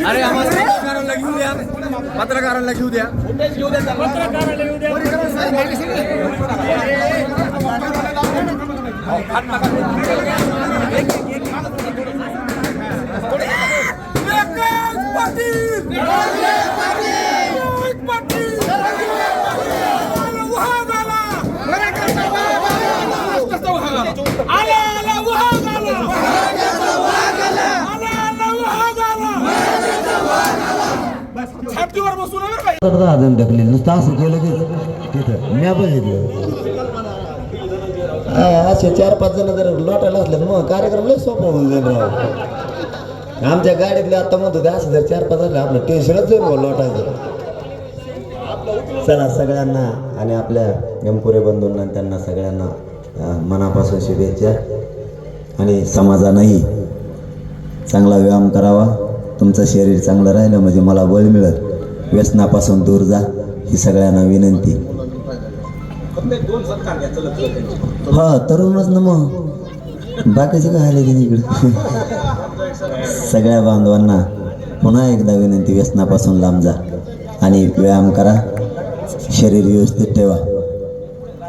अरे आम्हाला पत्रकारांना घेऊ द्या पत्रकारांना घेऊ द्या बसून बरं नुसतं असं केलं की तिथं म्या बघितलं असे चार पाच जण जर लोटायला असले मग कार्यक्रम लय सोपं होऊन जाईल राव आमच्या गाडीतले आता म्हणतो ते असं जर चार पाच जण आपलं टेन्शनच जाईल भाऊ लोटायचं चला सगळ्यांना आणि आपल्या एमपुरे बंधूंना त्यांना सगळ्यांना मनापासून शुभेच्छा आणि समाजानंही चांगला व्यायाम करावा. तुमचं शरीर चांगलं राहिलं म्हणजे मला बळ मिळत व्यसनापासून दूर जा ही सगळ्यांना विनंती. हा तरुणच ना मग. बाकीचे काय आलं की इकडे सगळ्या बांधवांना पुन्हा एकदा विनंती व्यसनापासून लांब जा आणि व्यायाम करा. शरीर व्यवस्थित ठेवा.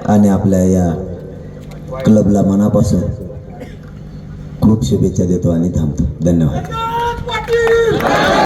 आणि आपल्या या क्लबला मनापासून खूप शुभेच्छा देतो आणि थांबतो. धन्यवाद.